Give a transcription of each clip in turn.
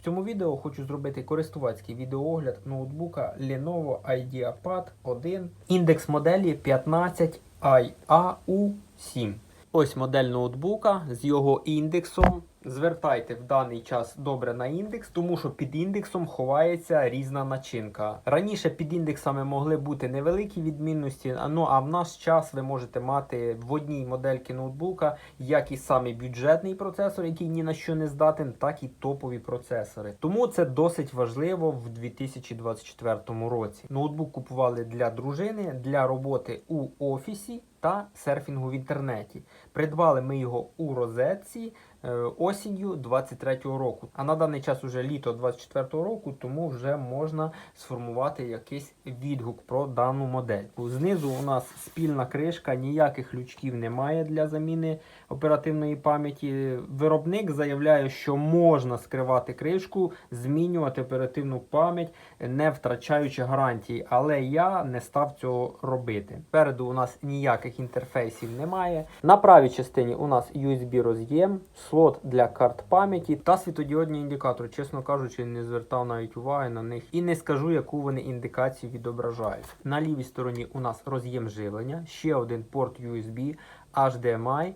В цьому відео хочу зробити користувацький відеоогляд ноутбука Lenovo IdeaPad 1, індекс моделі 15IAU7. Ось модель ноутбука з його індексом. Звертайте в даний час добре на індекс, тому що під індексом ховається різна начинка. Раніше під індексами могли бути невеликі відмінності, ну а в наш час ви можете мати в одній модельки ноутбука як і самий бюджетний процесор, який ні на що не здатен, так і топові процесори. Тому це досить важливо в 2024 році. Ноутбук купували для дружини для роботи у офісі та серфінгу в інтернеті. Придбали ми його у розетці осінню 23-го року. А на даний час уже літо 24-го року, тому вже можна сформувати якийсь відгук про дану модель. Знизу у нас спільна кришка, ніяких лючків немає для заміни оперативної пам'яті. Виробник заявляє, що можна скривати кришку, змінювати оперативну пам'ять, не втрачаючи гарантії, але я не став цього робити. Спереду у нас ніяких інтерфейсів немає. На правій частині у нас USB роз'єм, слот для карт пам'яті та світодіодні індикатори. Чесно кажучи, не звертав навіть уваги на них і не скажу, яку вони індикацію відображають. На лівій стороні у нас роз'єм живлення, ще один порт USB, HDMI,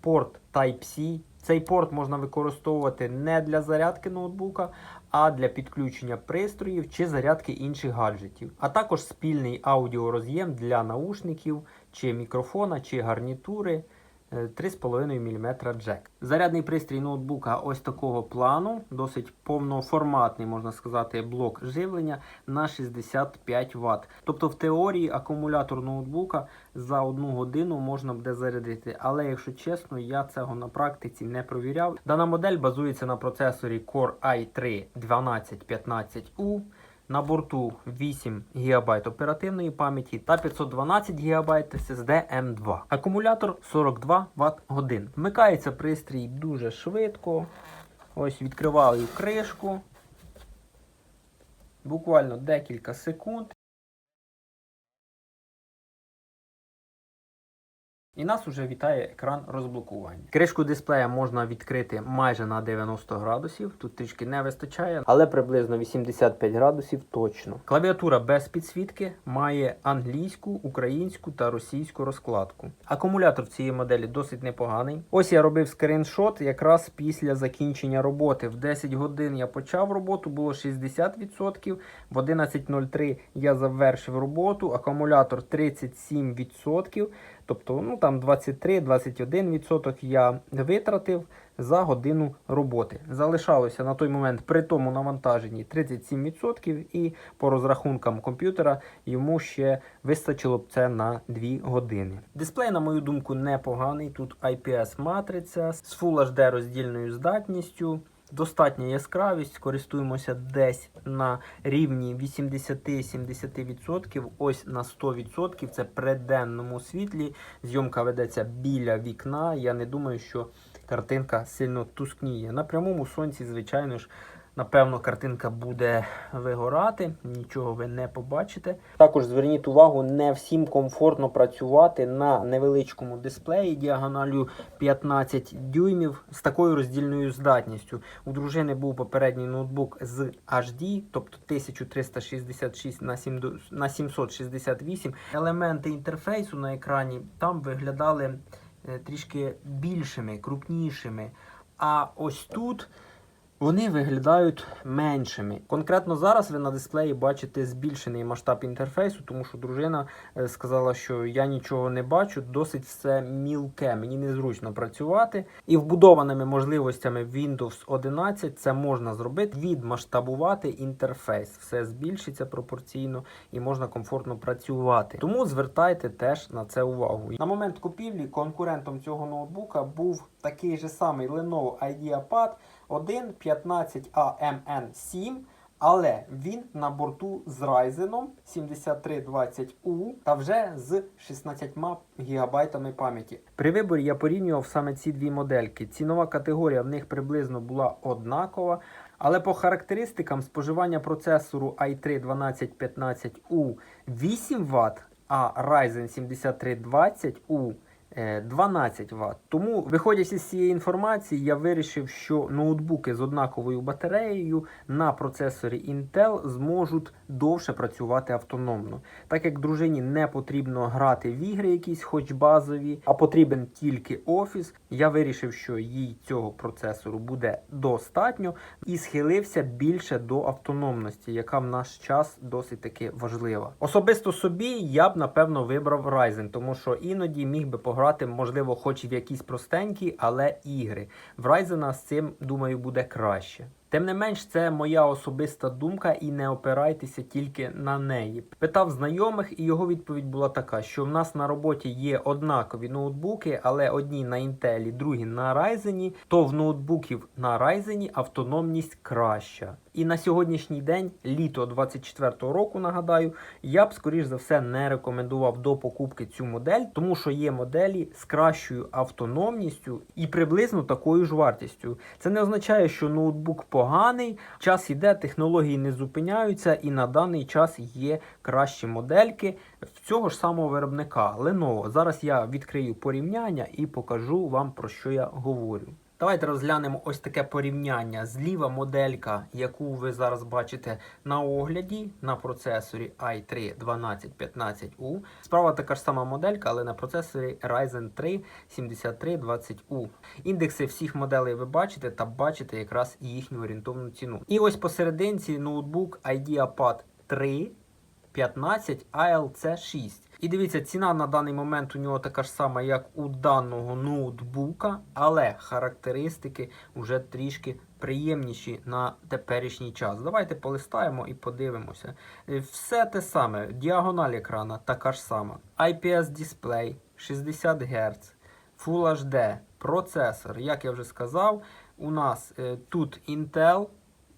порт Type-C. Цей порт можна використовувати не для зарядки ноутбука, а для підключення пристроїв чи зарядки інших гаджетів. А також спільний аудіороз'єм для наушників, чи мікрофона, чи гарнітури. Е, 3,5 мм джек. Зарядний пристрій ноутбука ось такого плану, досить повноформатний, можна сказати, блок живлення на 65 Вт. Тобто, в теорії акумулятор ноутбука за одну годину можна буде зарядити. Але якщо чесно, я цього на практиці не провіряв. Дана модель базується на процесорі Core i3 1215U. На борту 8 ГБ оперативної пам'яті та 512 ГБ SSD M2. Акумулятор 42 Вт годин. Вмикається пристрій дуже швидко. Ось відкриваю кришку. Буквально декілька секунд. І нас уже вітає екран розблокування. Кришку дисплея можна відкрити майже на 90 градусів. Тут трішки не вистачає, але приблизно 85 градусів точно. Клавіатура без підсвітки має англійську, українську та російську розкладку. Акумулятор цієї моделі досить непоганий. Ось я робив скріншот якраз після закінчення роботи. В 10 годин я почав роботу, було 60%. В 11.03 я завершив роботу. Акумулятор 37%. Тобто, ну там 23-21% я витратив за годину роботи. Залишалося на той момент при тому навантаженні 37%, і по розрахункам комп'ютера йому ще вистачило б це на 2 години. Дисплей, на мою думку, непоганий. Тут IPS матриця з Full HD роздільною здатністю. Достатня яскравість, користуємося десь на рівні 80-70%, ось на 100%. Це при денному світлі. Зйомка ведеться біля вікна. Я не думаю, що картинка сильно тускніє. На прямому сонці, звичайно ж, напевно, картинка буде вигорати, нічого ви не побачите. Також зверніть увагу, не всім комфортно працювати на невеличкому дисплеї діагоналю 15 дюймів з такою роздільною здатністю. У дружини був попередній ноутбук з HD, тобто 1366 на 7 до- на 768. Елементи інтерфейсу на екрані там виглядали е, трішки більшими, крупнішими. А ось тут вони виглядають меншими. Конкретно зараз ви на дисплеї бачите збільшений масштаб інтерфейсу, тому що дружина е, сказала, що я нічого не бачу, досить все мілке, мені незручно працювати. І вбудованими можливостями Windows 11 це можна зробити, відмасштабувати інтерфейс. Все збільшиться пропорційно і можна комфортно працювати. Тому звертайте теж на це увагу. На момент купівлі конкурентом цього ноутбука був такий же самий Lenovo IdeaPad 1 15AMN7, але він на борту з Ryzen 7320U та вже з 16 ГБ пам'яті. При виборі я порівнював саме ці дві модельки. Цінова категорія в них приблизно була однакова. Але по характеристикам споживання процесору i3 1215U 8 Вт, а Ryzen 7320U е, 12 Вт. Тому, виходячи з цієї інформації, я вирішив, що ноутбуки з однаковою батареєю на процесорі Intel зможуть довше працювати автономно. Так як дружині не потрібно грати в ігри якісь, хоч базові, а потрібен тільки офіс, я вирішив, що їй цього процесору буде достатньо і схилився більше до автономності, яка в наш час досить таки важлива. Особисто собі я б напевно вибрав Ryzen, тому що іноді міг би пограти, можливо, хоч і в якісь простенькі, але ігри. В Ryzen з цим, думаю, буде краще. Тим не менш, це моя особиста думка, і не опирайтеся тільки на неї. Питав знайомих, і його відповідь була така: що в нас на роботі є однакові ноутбуки, але одні на Intel, другі на Ryzen, то в ноутбуків на Ryzen автономність краща. І на сьогоднішній день, літо 24-го року, нагадаю, я б скоріш за все не рекомендував до покупки цю модель, тому що є моделі з кращою автономністю і приблизно такою ж вартістю. Це не означає, що ноутбук поганий. Час іде, технології не зупиняються, і на даний час є кращі модельки в цього ж самого виробника Lenovo. Зараз я відкрию порівняння і покажу вам про що я говорю. Давайте розглянемо ось таке порівняння. Зліва моделька, яку ви зараз бачите на огляді на процесорі i3 1215U. Справа така ж сама моделька, але на процесорі Ryzen 3 7320U. Індекси всіх моделей ви бачите та бачите якраз їхню орієнтовну ціну. І ось посерединці ноутбук IdeaPad 3 15 ALC 6. І дивіться, ціна на даний момент у нього така ж сама, як у даного ноутбука, але характеристики вже трішки приємніші на теперішній час. Давайте полистаємо і подивимося. Е, Все те саме, діагональ екрана така ж сама. IPS дисплей 60 Гц, Full HD, процесор, як я вже сказав, у нас е, тут Intel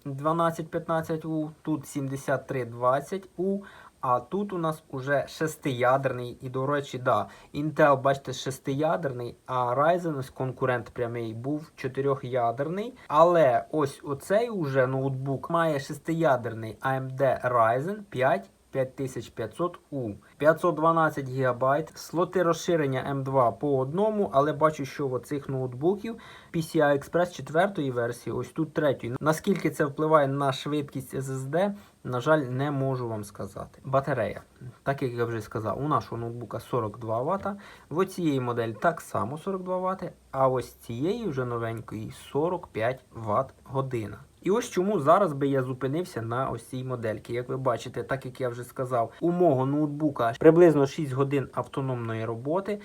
1215U, тут 7320U, а тут у нас уже шестиядерний. І, до речі, да, Intel, бачите, шестиядерний, а Ryzen, ось конкурент прямий, був чотирьохядерний. Але ось оцей уже ноутбук має шестиядерний AMD Ryzen 5 5500U. 512 ГБ, слоти розширення M2 по одному, але бачу, що в оцих ноутбуків PCI Express 4 версії, ось тут третьої. Наскільки це впливає на швидкість SSD, на жаль, не можу вам сказати. Батарея, так як я вже сказав, у нашого ноутбука 42 Вт, в оцієї моделі так само 42 Вт, а ось цієї вже новенької 45 Вт година. І ось чому зараз би я зупинився на ось цій модельці. Як ви бачите, так як я вже сказав, у мого ноутбука приблизно 6 годин автономної роботи.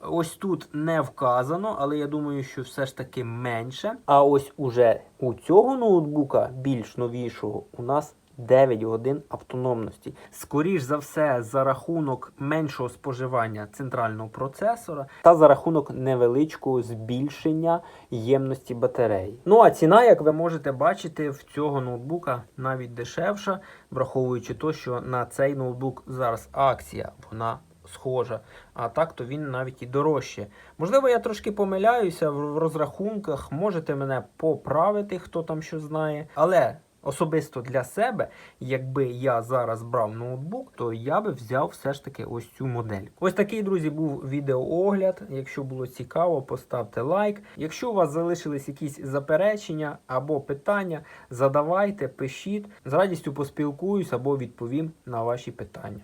Ось тут не вказано, але я думаю, що все ж таки менше. А ось уже у цього ноутбука, більш новішого, у нас 9 годин автономності. Скоріш за все, за рахунок меншого споживання центрального процесора та за рахунок невеличкого збільшення ємності батареї. Ну а ціна, як ви можете бачити, в цього ноутбука навіть дешевша, враховуючи то, що на цей ноутбук зараз акція, вона схожа, а так то він навіть і дорожче. Можливо, я трошки помиляюся в розрахунках, можете мене поправити, хто там що знає, але. Особисто для себе, якби я зараз брав ноутбук, то я би взяв все ж таки ось цю модель. Ось такий, друзі, був відеоогляд. Якщо було цікаво, поставте лайк. Якщо у вас залишились якісь заперечення або питання, задавайте, пишіть. З радістю поспілкуюсь або відповім на ваші питання.